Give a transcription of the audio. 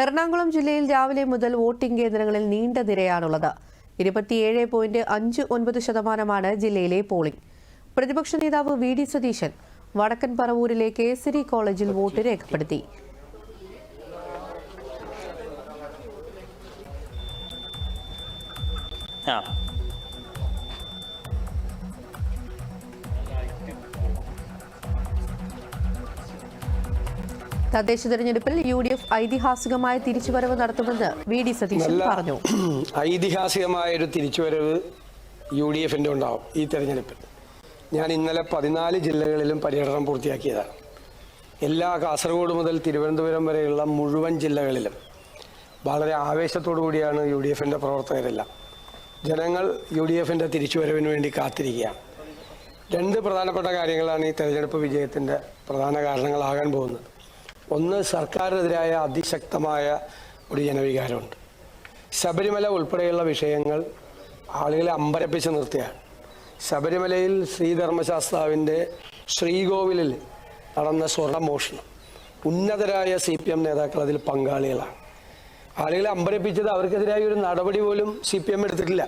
എറണാകുളം ജില്ലയിൽ രാവിലെ മുതൽ വോട്ടിംഗ് കേന്ദ്രങ്ങളിൽ നീണ്ട നിരയാണുള്ളത്. ഇരുപത്തിയേഴ് പോയിന്റ് അഞ്ച് ഒൻപത് ശതമാനമാണ് ജില്ലയിലെ പോളിംഗ്. പ്രതിപക്ഷ നേതാവ് വി ഡി സതീശൻ വടക്കൻ പറവൂരിലെ കേസരി കോളേജിൽ വോട്ട് രേഖപ്പെടുത്തി. ആ തദ്ദേശ തെരഞ്ഞെടുപ്പിൽ യു ഡി എഫ് ഐതിഹാസികമായ തിരിച്ചുവരവ് നടത്തുമെന്ന് വി ഡി സതീശൻ പറഞ്ഞു. ഐതിഹാസികമായ ഒരു തിരിച്ചുവരവ് യു ഡി എഫിന്റെ ഉണ്ടാവും ഈ തെരഞ്ഞെടുപ്പിൽ. ഞാൻ ഇന്നലെ പതിനാല് ജില്ലകളിലും പര്യടനം പൂർത്തിയാക്കിയതാണ്. എല്ലാ കാസർഗോഡ് മുതൽ തിരുവനന്തപുരം വരെയുള്ള മുഴുവൻ ജില്ലകളിലും വളരെ ആവേശത്തോടു കൂടിയാണ് യു ഡി എഫിന്റെ പ്രവർത്തകരെല്ലാം. ജനങ്ങൾ യു ഡി എഫിന്റെ തിരിച്ചുവരവിന് വേണ്ടി കാത്തിരിക്കുകയാണ്. രണ്ട് പ്രധാനപ്പെട്ട കാര്യങ്ങളാണ് ഈ തെരഞ്ഞെടുപ്പ് വിജയത്തിന്റെ പ്രധാന കാരണങ്ങളാകാൻ പോകുന്നത്. ഒന്ന് സർക്കാരിനെതിരായ അതിശക്തമായ ഒരു ജനവികാരമുണ്ട്. ശബരിമല ഉൾപ്പെടെയുള്ള വിഷയങ്ങൾ ആളുകളെ അമ്പരപ്പിച്ച് നിർത്തിയാണ് ശബരിമലയിൽ ശ്രീധർമ്മശാസ്താവിന്റെ ശ്രീകോവിലിൽ നടന്ന സ്വർണമോഷണം ഉന്നതരായ സി പി എം നേതാക്കൾ അതിൽ പങ്കാളികളാണ്. ആളുകളെ അമ്പരപ്പിച്ചത് അവർക്കെതിരായ ഒരു നടപടി പോലും സി പി എം എടുത്തിട്ടില്ല.